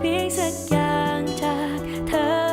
เพียงสักอย่างจากเธอ